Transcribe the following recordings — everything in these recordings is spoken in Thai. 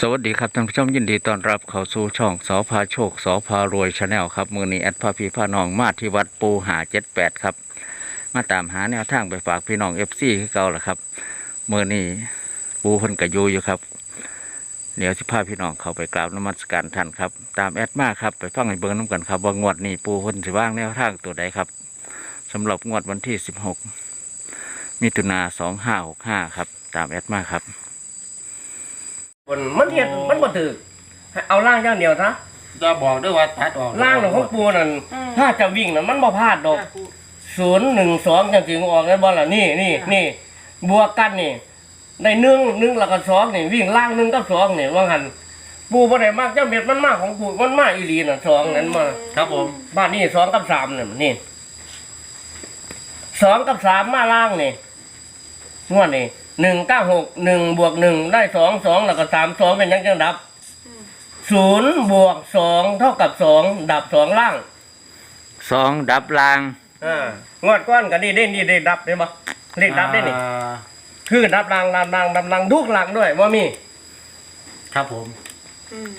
สวัสดีครับท่านผู้ชมยินดีต้อนรับเข้าสู่ช่องสอพาโชคสอพารวยชาแนลครับมือนี้แอดพาพีพาน้องมาที่วัดปูหาเจ็ดแปดครับ มาตามหาแนวทางไปฝากพี่น้องเอฟซีคือเก่าละครับมือนี้ปูเพิ่นกระยูอยู่ครับเดี๋ยวสิพาพี่น้องเข้าไปกราบนมัสการท่านครับตามแอดมาครับไปฟังให้เบิ่งน้ำกันครับว่างวดนี้ปูเพิ่นสิว่างแนวทางตัวใดครับสำหรับงวดวันที่สิบหกมิถุนาสองห้าหกห้าครับ ตามแอดมาครับ บนมันเห็ดมันบ่ถือให้เอาล่างอย่างเดียวซะจะบอกด้วยว่าตัดออกล่างของของปูนั่นอืมถ้าจะวิ่งนั่นมันบ่พลาดดอกศูนย์หนึ่งสองจังสิงออกได้บ่ล่ะนี่นี่นี่บวกกันนี่ได้หนึ่งหนึ่งแล้วก็สองนี่วิ่งล่างหนึ่งกับสองนี่ว่าหันปูบ่ได้มากเจ้าเม็ดมันมากของปูมันมากอีหลีน่ะสองนั้นมาครับผมบ้านนี้สองกับสามนี่นี่สองกับสามมาล่างนี่งวดนี่ หนึ่งเก้าหกหนึ่งบวกหนึ่งได้สองสองแล้วก็สามสองเป็นยังจังดับศูนย์บวกสองเท่ากับสองดับสองล่างสองดับลาง อ่างวดก้อนก็นี่ได้นี่ได้ดับได้ปะเลขดับได้นี่อ่าคือดับรางดับรางดับรางทุกหลังด้วยว่ามีครับผม อืม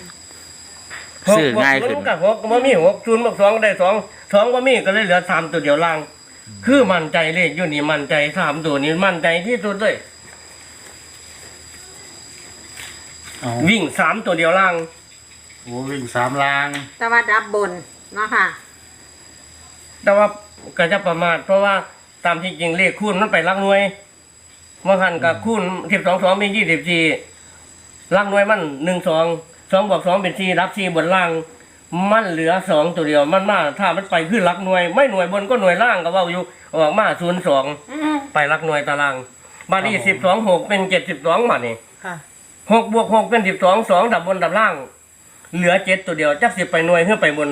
หกซื้อบวกง่ายศูขึ้น นย์กับหกว่ามีหกศูนย์บวกสองได้สองสองว่ามีก็เลยเหลือสามตัวเดียวล่าง คือมั่นใจเลขอยู่นี่มั่นใจสามตัวนี้มั่นใจที่สุดเลย เอาวิ่งสามตัวเดียวล่าง โอ้วิ่งสามลางแต่ว่าดับบนเนาะค่ะแต่ว่าก็จะประมาทเพราะว่าตามที่จริงเลขคูณมันไปลักหน่วยเมื่อหันกับคูณสิบสองสองเป็นยี่สิบสี่ลักหน่วยมันหนึ่งสองสองบวกสองเป็นสี่รับสี่บนล่าง มันเหลือสองตัวเดียวมันมาถ้ามันไปขึ้นลักหน่วย ไม่หน่วยบนก็หน่วยล่างก็ว่าอยู่ออกมาศูนย์สองอืมไปลักหน่วยตารางมานี่สิบสองหกเป็นเจ็ดสิบสองมานี่ค่ะ หกบวกหกเป็นสิบสองสองดับบนดับล่าง เหลือเจ็ดตัวเดียวจักสิไปหน่วยเพื่อไปบน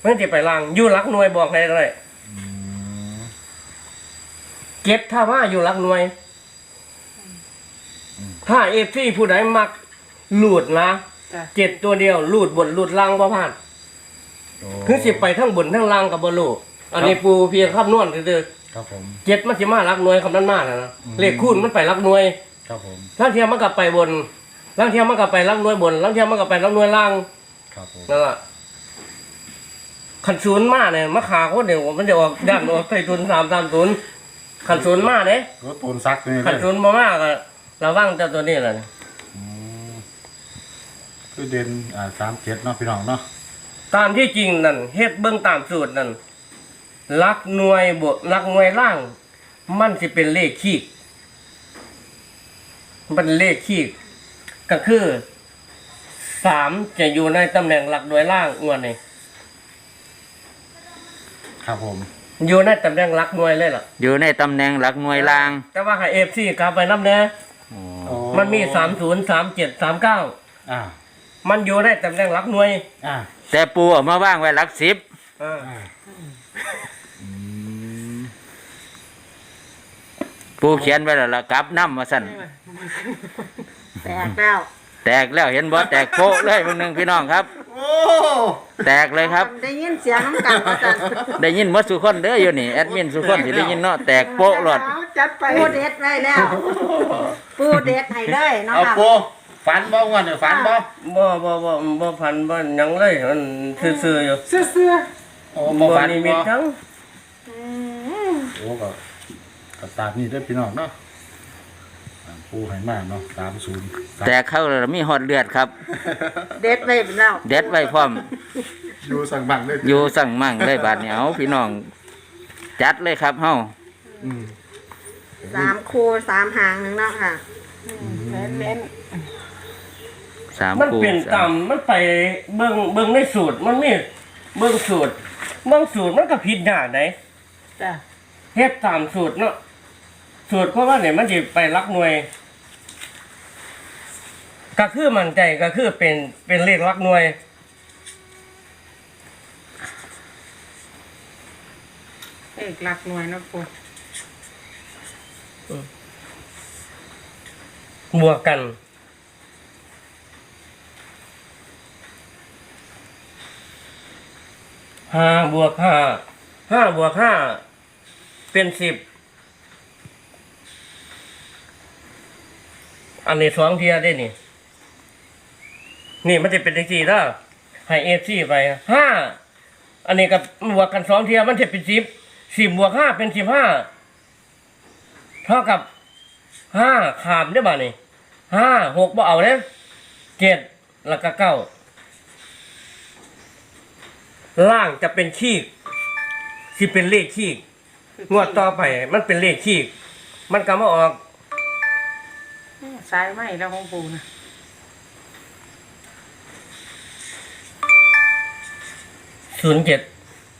เพื่อจะไปล่างอยู่ลักหน่วยบอกให้เลยเก็บถ้าว่าอยู่หลักหน่วย ถ้าเอฟซีผู้ใดมักหลุดนะจ้ะเจ็ดตัวเดียวหลุดบนหลุดล่างบ่พลาดโอ้คือสิไปทั้งบนทั้งล่างกับบลูอันนี้ปูเพียงคำนวณคือครับผมเจ็ดมันสิมาหลักหน่วยคำนั้นมานะนะเลขคูณมันไปหลักหน่วย ครับผม ลังเทียมมันกลับไปบนลังเทียมมันกลับไปหลักหน่วยบนลังเทียมมันกลับไปหลักหน่วยล่างครับผม นั่นแหละขันศูนย์มาเนี่ยมะขาโคตรเดียวมันจะออกด้านออกใส่ศูนย์สามสามศูนย์ขันศูนย์มาเนี่ยรถปูนซักนี่เลขัดยทุนมามากอะระวังเจ้าตัวนี้แหละ อืมคือเด่นอ่าสามเจ็ดเนาะพี่น้องเนาะตามที่จริงนั่นเฮ็ดเบื้องตามสูตรนั่นลักหน่วยบวกลักหน่วยล่าง มันสิเป็นเลขขีด มันเลขขีดก็คือสามจะอยู่ในตำแหน่งหลักหน่วยล่างงวดนี้ครับผม อยู่ในตำแหน่งหลักหน่วยเลยล่ะอยู่ในตำแหน่งหลักหน่วยลางแต่ว่าให้เอฟซีกลับไปน้ำเนี้ยโอ้มันมีสามศูนย์สามเจ็ดสามเก้าอ่า มันอยู่ในตำแหน่งหลักหน่วยอ่า แต่ปูเออกมาว่างไว้หลักสิบอ่าอ่า ปูเขียนไว้แล้วละกลับน้ำมาสั่นแตกแล้วแตกแล้วเห็นบ่แตกโป๊ะเลยมึงหนึ่งพี่น้องครับ โอ้แตกเลยครับ ได้ยินเสียงน้ำกันว่าจันได้ยินหมดสุคนเด้ออยู่นี่แอดมินสุคนสิได้ยินเนาะแตกโป๊ะหลอดจัดไปปูเด็ดไว้แล้ว ปูเด็ดให้เลยเนาะเอาค่ะปูฝันบ่งวันเนี่ยฝันบ่บ่บ่บ่บ่พันบ่หยังเลยมันซื่อๆอยู่เสื้อเสื้อโอ้บ่ฝันนิมิบ่ตทั้ง อืม โอ้ก็ ก็ตามนี้เด้อพี่น้องเนาะอ่าปูให้มาเนาะสามศูนย์แตกเข้าแล้วมีหอดเลือดครับ เด็ดไว้แล้วเด็ดไว้พร้อม อยู่สั่งบังเลยอยู่สั่งมั่งเลยบาดเหนียวพี่น้อง จัดเลยครับเฮาอืมสามคู่สามหางหนึ่งเนาะค่ะเน้นเน้นสามมันคู่เป็นตามมันไปเบิ่งเบิ่งในสูตรมันมีเบิ่งสูตรบางสูตรมันก็ผิดอย่างไหนจ้ะ เฮ็ดตามสูตรเนาะสูตรเพราะว่าเนี่ยมันสิไปรักหน่วย ก็คือมั่นใจก็คือเป็นเป็นเลขรักหน่วยเอกหลักหน่วยเนาะปูบวกกันห้าบวกห้าห้าบวกห้า เป็นสิบ อันนี้สองเทียได้นี่ นี่มันจะเป็นจังซี่เด้อให้เอฟซีไปห้าอันนี้กับบวกกันสองเทียมันจะเป็นสิบสิบบวกห้าเป็นสิบห้าเท่ากับห้าขามได้บ่านี่ห้าหกบ่เอาเนี่ยเจ็ดแล้วก็เก้าล่างจะเป็นขีกที่เป็นเลขขีก งวดต่อไปมันเป็นเลขขีกมันก็มาออกสายไหมแล้วของปูนะศูนย์เจ็ด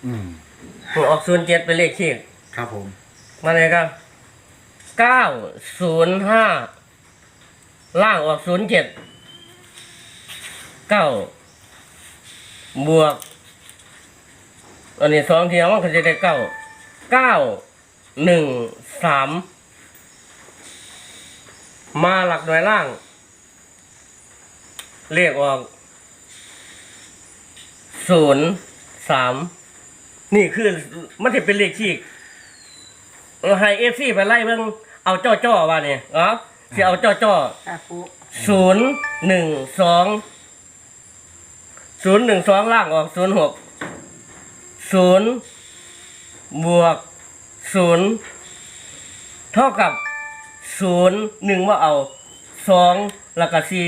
อืมออกศูนย์เจ็ดเป็นเลขขีกครับผม มาเลยครับเก้าศูนย์ห้าล่างออกศูนย์เจ็ดเก้าบวก อันนี้สองเทียมมันก็จะได้เก้า เก้าหนึ่งสามมาหลักหน่วยล่างเรียกออกศูนย์สามนี่คือมันจะเป็นเลขขีกเอาให้เอฟซีไปไล่เบิ่งเอาจ้อจ้อว่าเนี่ยเอ๋อสิเอาจ้อจ้อค่ะปูศูนย์หนึ่งสองศูนย์หนึ่งสองล่างออกศูนย์หกศูนย์ บวกศูนย์เท่ากับศูนย์หนึ่งว่าเอาสองแล้วก็สี่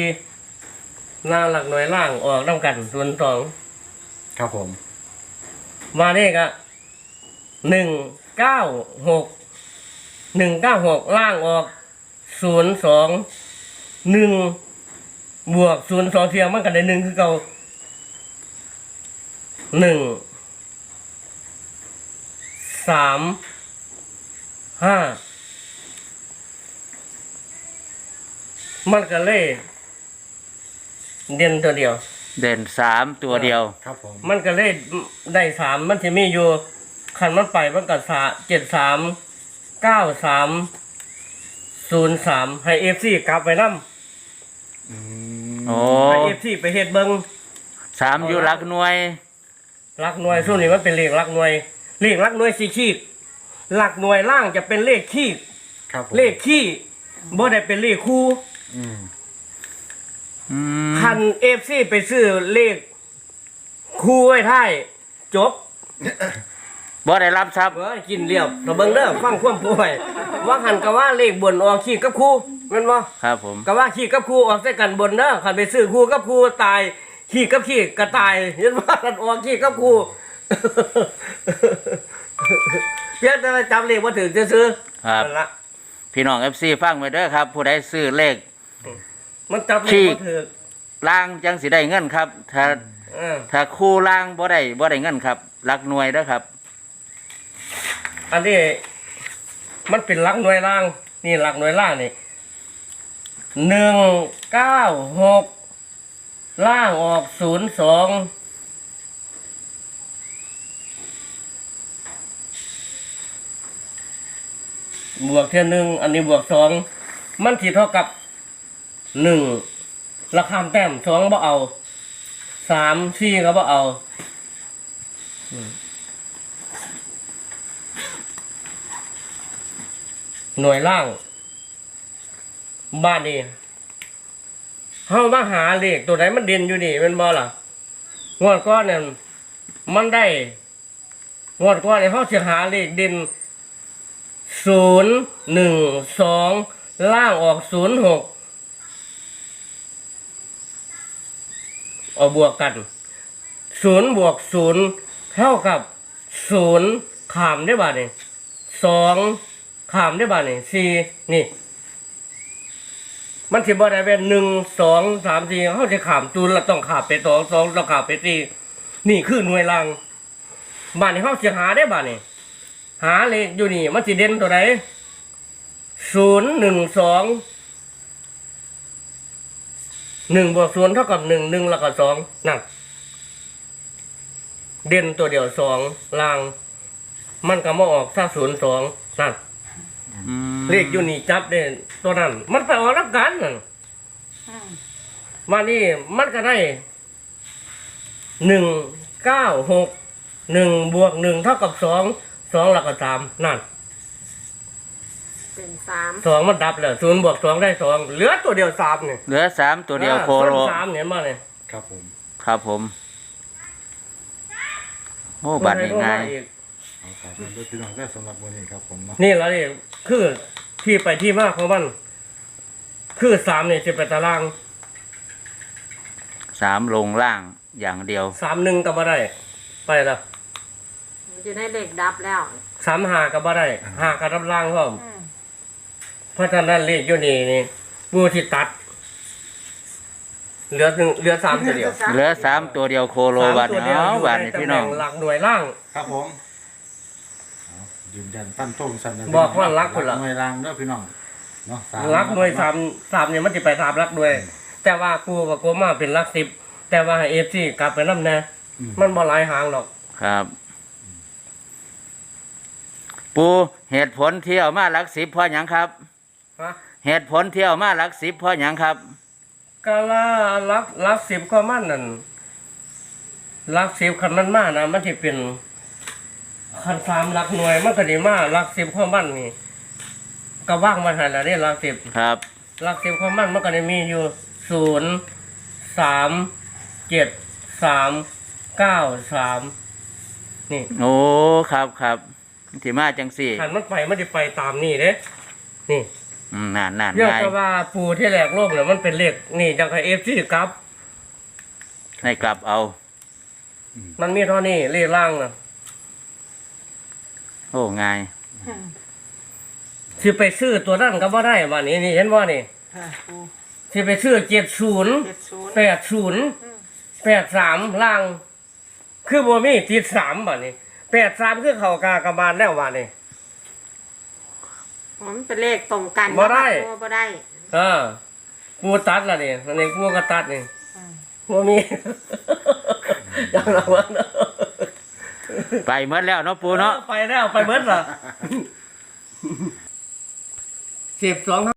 หน้าหลักหน่วยล่างออกน้ำกันศูนย์สองครับผม มาเลขอะหนึ่งเก้าหกหนึ่งเก้าหกล่างออกศูนย์สองหนึ่งบวกศูนย์สองเทียมมันกันได้หนึ่งคือเก่าหนึ่ง สามห้ามันก็เลยเด่นตัวเดียว เด่นสามตัวเดียว ครับผมมันก็เลยได้สามมันจะมีอยู่คันมันไปมันก็สาเจ็ดสามเก้าสามศูนย์สามให้เอฟซีกลับไปนั่อืมโอ้ให้เอฟซีไปเฮ็ดเบิงสามอยู่หลักหน่วยลักหน่วยส่วนนี้มันเป็นเลขลักหน่วย เลขลักหน่วยสี่ขีดหลักหน่วยล่างจะเป็นเลขขีดครับผมเลขขี้บ่ได้เป็นเลขคู่อืมอืมคันเอฟซีไปซื้อเลขคู่ไว้ท้ายจบ บ่ได้รับทรัพย์เอ้ยกินเรียบเราเบิ่งเด้อฟังความป่วย ว่าหันก็ว่าเลขบนออกขี้กับคู่แม่นบ่ครับผม ก็ว่าขี้กับคู่ออกใส่กันบนเด้อคันไปซื้อคู่กับคู่ตายขี้กับขี้ก็ตายเห็นว่ากันออกขี้กับคู่ เพียงแต่ว่าจำเลขบ่ถึงจะซื้อครับ นั่นละพี่น้องเอฟซีฟังไว้เด้อครับ ผู้ใดซื้อเลข มันจำเลขี้ขบ่ถึงล่างจังสิได้เงินครับ ถ้าเออถ้าคู่ล่างบ่ได้บ่ได้เงินครับหลักหน่วยเด้อครับ อันนี้ มันเป็นหลักหน่วยล่าง นี่หลักหน่วยล่างนี่หนึ่งเก้าหกล่างออกศูนย์สอง บวกเท่าหนึ่งอันนี้บวกสองมันสิเท่ากับหนึ่งราคาแต้มสองบ่เอาสามสี่ก็บ่เอาอืมหน่วยล่าง บ้านนี่เฮามาหาเลขตัวไหนมันเด่นอยู่นี่เป็นบ่ล่ะงวดก้อนเนี่ยมันได้งวดก้อนเนี่ยเฮาสิหาเลขเด่น ศูนย์หนึ่งสองล่างออกศูนย์หกเอาบวกกันศูนย์บวกศูนย์เท่ากับศูนย์ขามได้บ้านี่สองขามได้บ้านี่สี่นี่ มันสิบ่ได้เป็นหนึ่งสองสามสี่เขาจะขามตูนเราต้องขาบไปสองสองต้องขาบไปสี่นี่คือหน่วยรางบ้านนี้เขาจะหาได้บ้านนี้ หาเลขอยู่นี่มันสิเด่นตัวไหนศูนย์หนึ่งสองหนึ่งบวกศูนย์เท่ากับหนึ่งหนึ่งแล้วก็สองนั่นเด่นตัวเดียวสองลาง มันก็มาออกถ้าศูนย์สองนั่นอืมเลขอยู่นี่จับเด่นตัวนั้น มันไปออกรับกันนั่นอืมมานี่มันก็ได้หนึ่งเก้าหกหนึ่งบวกหนึ่งเท่ากับสอง สองหลักกับสามนั่นเป็นสามสองมันดับเลยศูนย์บวกสองได้สองเหลือตัวเดียวสามเนี่ยเหลือสามตัวเดียวโคโลสามเนี่ยมาเลยครับผม ครับผม โอ้บัตรนี่ง่ายเอาครับเด้อพี่น้องได้อสำหรับวันนี้ครับผมเนาะนี่แล้วนี่คือที่ไปที่มาของมัน คือสามเนี่ยจะไปตารางสามลงล่างอย่างเดียวสามหนึ่งก็บ่ได้ ไปแล้ว อยู่ในเลขดับแล้วสามหาก็บ่ได้หากับรับล่างพร้อมอืมเพราะฉะนั้นเลขอยู่นี่นี่ผู้ที่ตัด เหลือหนึ่งเหลือสามตัวเดียวเหลือสามตัวเดียวโคโลสามบัตรตัวเดียวเอาอยู่บัตรในนี่ตำพี่แหน้น่องงหลักหน่วยล่าง ครับผมเอายืนยันตั้นโต้งสันนะบอกว่ารักพุ่นล่ะหน่วยรางเด้อพี่น้องเนาะสามลักหน่วยสามสามเนี่ยมันจะไปสามลักหน่วย แต่ว่ากูกับกูมาเป็นลักสิบแต่ว่าเอฟซีกลับไปน้ำแน่อืมมันบ่หลายหางหรอก ครับ ปูเหตุผลที่เอามาหลักสิบเพราะหยังครับ ฮะเหตุผลที่เอามาหลักสิบเพราะหยังครับ กะลาลักลักสิบก็มันนั่นลักสิบคันมันมานะมันจะเป็นคันสามลักหน่วยมันก็ดีมาลักสิบข้อมันนี่ก็ว่างมาหันแล้วนี่ลักสิบครับลักสิบข้อมันมันก็จะมีอยู่ศูนย์สามเจ็ดสามเก้าสามนี่ โอ้ครับครับ ที่มาจังสี่หันมันไปมันจะไปตามนี่เด้นี่อืมนานนานเรื่องง่ายก็ว่าปูที่แหลกโลกเนี่ยมันเป็นเลขนี่จังกับเอฟซีครับ ให้กลับเอา มันมีเท่านี้เลขล่างนะโอ้ง่ายอืมสิไปซื้อตัวนั้นก็บ่ได้วันนี้นี่เห็นว่านี่ค่ะปูสิไปซื้อเจ็ดศูนย์เจ็ดศูนย์แปดศูนย์แปดสามล่าง คือบ่มีติดสามบัดนี้ แปดสามคือเขากากบาลแล้ววันนี้ผมเป็นเลขตรงกันบ่ได้ โอ้บ่ได้เออปูตัดละนี่อันนี้ปูก็ตัดนี่อืมบ่มี อย่างละวันไปเมื่อแล้วเนาะปูเนาะไปแล้วไปเบิดล่ะ สิบสอง